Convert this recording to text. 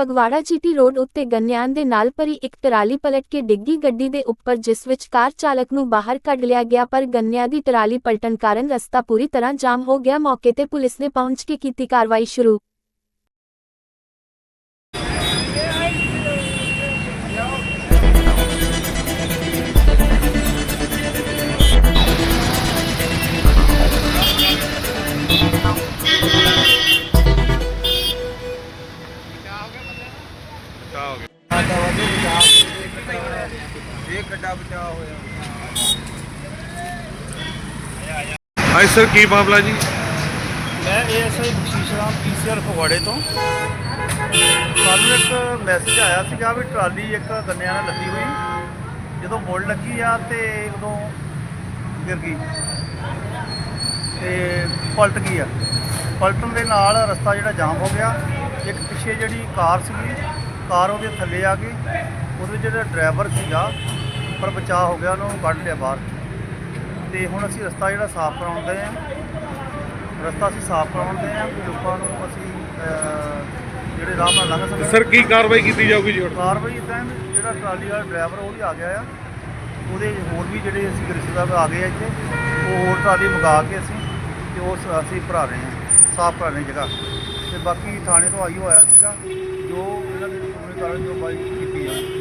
Phagwara GT road ਉੱਤੇ ਗੰਨਿਆਨ ਦੇ ਨਾਲ ਭਰੀ ਇੱਕ ਟਰਾਲੀ ਪਲਟ ਕੇ ਡਿੱਗੀ ਗੱਡੀ ਦੇ ਉੱਪਰ, ਜਿਸ ਵਿੱਚ ਕਾਰ ਚਾਲਕ ਨੂੰ ਬਾਹਰ ਕੱਢ ਲਿਆ ਗਿਆ, ਪਰ ਗੰਨਿਆ ਦੀ ਟਰਾਲੀ ਪਲਟਣ ਕਾਰਨ ਰਸਤਾ ਪੂਰੀ ਤਰ੍ਹਾਂ ਜਾਮ ਹੋ ਗਿਆ। ਮੌਕੇ ਤੇ ਪੁਲਿਸ ਨੇ ਪਹੁੰਚ ਕੇ ਕੀਤੀ ਕਾਰਵਾਈ ਸ਼ੁਰੂ। ਇੱਕ ਗੱਡਾ ਬਚਾ ਹੋਇਆ ਹਾਂਜੀ ਸਰ ਕੀ ਮਾਮਲਾ ਜੀ? ਮੈਂ ਏਐਸਆਈ ਬਖਸ਼ੀਸ਼ ਰਾਮ ਪੀਸੀਆਰ ਫਗਵਾੜੇ ਤੋਂ। ਸਾਨੂੰ ਇੱਕ ਮੈਸੇਜ ਆਇਆ ਸੀਗਾ ਵੀ ਟਰਾਲੀ ਇੱਕ ਗੰਨਿਆਂ ਨਾਲ ਲੱਦੀ ਹੋਈ। ਜਦੋਂ ਮੁੜ ਲੱਗੀ ਆ ਤੇ ਉਦੋਂ ਗਿਰ ਗਈ। ਤੇ ਪਲਟ ਗਈ ਆ। ਪਲਟਣ ਦੇ ਨਾਲ ਰਸਤਾ ਜਿਹੜਾ ਜਾਮ ਹੋ ਗਿਆ। ਇੱਕ ਪਿੱਛੇ ਜਿਹੜੀ ਕਾਰ ਸੀਗੀ ਕਾਰ ਉਹਦੇ ਥੱਲੇ ਆ ਗਈ। ਉਹਦੇ ਵਿੱਚ ਜਿਹੜਾ ਡਰਾਈਵਰ ਸੀਗਾ ਪਰ ਬਚਾਅ ਹੋ ਗਿਆ ਉਹਨੂੰ ਕੱਢ ਲਿਆ ਬਾਹਰ। ਤੇ ਹੁਣ ਅਸੀਂ ਰਸਤਾ ਜਿਹੜਾ ਸਾਫ਼ ਕਰਾਉਣ ਦੇ ਆ ਰਸਤਾ ਅਸੀਂ ਸਾਫ਼ ਕਰਾਉਣ ਦੇ ਆ ਲੋਕਾਂ ਨੂੰ ਅਸੀਂ ਜਿਹੜੇ ਰਾਹ ਨਾਲ ਲੰਘ ਸਕਣ ਸਰ ਕੀ ਕਾਰਵਾਈ ਕੀਤੀ ਜਾਊਗੀ ਜੀ ਕਾਰਵਾਈ ਇਦਾਂ ਜਿਹੜਾ ਟਰਾਲੀ ਵਾਲਾ ਡਰਾਈਵਰ ਉਹ ਵੀ ਆ ਗਿਆ ਆ। ਉਹਦੇ ਹੋਰ ਵੀ ਜਿਹੜੇ ਅਸੀਂ ਰਿਸ਼ਤੇਦਾਰ ਆ ਗਏ ਆ ਇੱਥੇ ਉਹ ਹੋਰ ਟਰਾਲੀ ਮੰਗਾ ਕੇ ਅਸੀਂ ਤੇ ਉਹ ਅਸੀਂ ਭਰਾ ਰਹੇ ਹਾਂ ਸਾਫ਼ ਭਰਾ ਰਹੇ ਜਗ੍ਹਾ। ਤੇ ਬਾਕੀ ਥਾਣੇ ਤੋਂ ਆਈ ਹੋਇਆ ਸੀਗਾ ਜੋ ਇਹਨਾਂ ਜੋ ਬਾਈ ਕੀਤੀ ਆ।